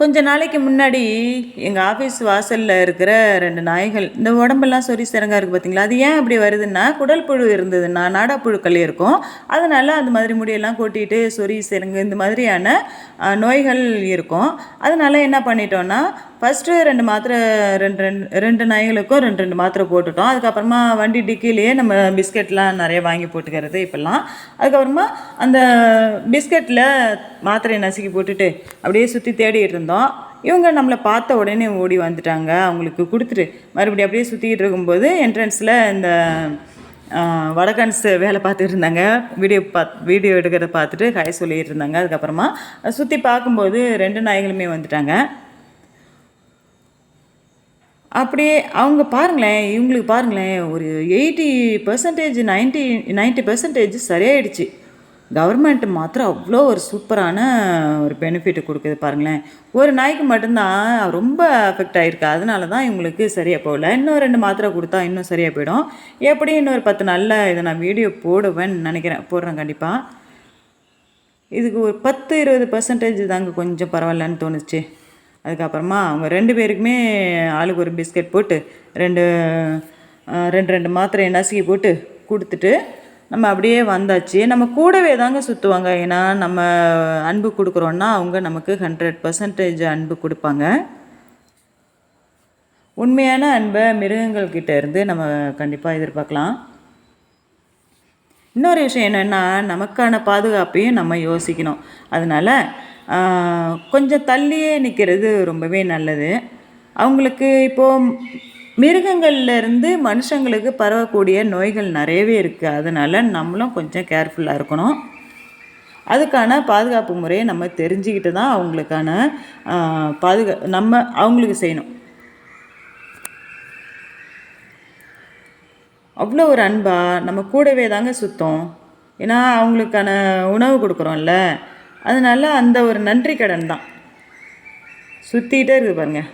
கொஞ்ச நாளைக்கு முன்னாடி எங்கள் ஆஃபீஸ் வாசலில் இருக்கிற ரெண்டு நாய்கள் இந்த உடம்பெல்லாம் சொறி சிறங்காக இருக்குது பார்த்தீங்களா அது ஏன் அப்படி வருதுன்னா குடல் புழு இருந்ததுன்னா நாடாப்புழுக்கள் இருக்கும். அதனால் அந்த மாதிரி முடியெல்லாம் கொட்டிட்டு சொறி சிறங்கு இந்த மாதிரியான நோய்கள் இருக்கும். அதனால என்ன பண்ணிட்டோன்னா ஃபஸ்ட்டு ரெண்டு மாத்திரை ரெண்டு ரெண்டு ரெண்டு நாய்களுக்கும் ரெண்டு ரெண்டு மாத்திரை போட்டுட்டோம். அதுக்கப்புறமா வண்டி டிக்கிலேயே நம்ம பிஸ்கெட்லாம் நிறைய வாங்கி போட்டுக்கிறது இப்போல்லாம். அதுக்கப்புறமா அந்த பிஸ்கெட்டில் மாத்திரையை நசுக்கி போட்டுட்டு அப்படியே சுற்றி தேடிட்டு இருந்தோம். இவங்க நம்மளை பார்த்த உடனே ஓடி வந்துட்டாங்க. அவங்களுக்கு கொடுத்துட்டு மறுபடியும் அப்படியே சுற்றிக்கிட்டு இருக்கும்போது என்ட்ரன்ஸில் இந்த வடகன்ஸ் வேலை பார்த்துட்டு இருந்தாங்க. வீடியோ பாத் வீடியோ எடுக்கிறத பார்த்துட்டு கை சொல்லிட்டு இருந்தாங்க. அதுக்கப்புறமா சுற்றி பார்க்கும்போது ரெண்டு நாய்களுமே வந்துட்டாங்க. அப்படியே அவங்க பாருங்களேன் இவங்களுக்கு பாருங்களேன் ஒரு eighty percentage ninety ninety percentage சரியாயிடுச்சு. கவர்மெண்ட் மாத்திரம் அவ்வளோ ஒரு சூப்பரான ஒரு பெனிஃபிட் கொடுக்குது பாருங்களேன். ஒரு நாய்க்கு மட்டும்தான் ரொம்ப அஃபெக்ட் ஆகிருக்கு அதனால தான் இவங்களுக்கு சரியாக போகல. இன்னும் ரெண்டு மாத்திரை கொடுத்தா இன்னும் சரியாக போயிடும். எப்படி இன்னொரு பத்து நாளில் இதை நான் வீடியோ போடுவேன்னு நினைக்கிறேன். போடுறேன் கண்டிப்பாக இதுக்கு ஒரு பத்து இருபது பர்சன்டேஜ் தாங்க கொஞ்சம் பரவாயில்லன்னு தோணுச்சு. அதுக்கப்புறமா அவங்க ரெண்டு பேருக்குமே ஆளுக்கு ஒரு பிஸ்கட் போட்டு ரெண்டு ரெண்டு ரெண்டு மாத்திரையை நசுக்கி போட்டு கொடுத்துட்டு நம்ம அப்படியே வந்தாச்சு. நம்ம கூடவே தாங்க சுற்றுவாங்க ஏன்னா நம்ம அன்பு கொடுக்குறோன்னா அவங்க நமக்கு ஹண்ட்ரட் பர்சன்டேஜ் அன்பு கொடுப்பாங்க. உண்மையான அன்பை மிருகங்கள்கிட்ட இருந்து நம்ம கண்டிப்பாக எதிர்பார்க்கலாம். இன்னொரு விஷயம் என்னென்னா நமக்கான பாதுகாப்பையும் நம்ம யோசிக்கணும். அதனால் கொஞ்சம் தள்ளியே நிற்கிறது ரொம்பவே நல்லது. அவங்களுக்கு இப்போது மிருகங்கள்லேருந்து மனுஷங்களுக்கு பரவக்கூடிய நோய்கள் நிறையவே இருக்குது அதனால் நம்மளும் கொஞ்சம் கேர்ஃபுல்லாக இருக்கணும். அதுக்கான பாதுகாப்பு முறையை நம்ம தெரிஞ்சுக்கிட்டு தான் அவங்களுக்கான பாதுகா நம்ம அவங்களுக்கு செய்யணும். அவ்வளோ ஒரு அன்பா நம்ம கூடவே தாங்க சுத்தம். ஏன்னா அவங்களுக்கான உணவு கொடுக்குறோம்ல. அதனால் அந்த ஒரு நன்றி கடன் தான். சுற்றிக்கிட்டே இருக்குது பாருங்கள்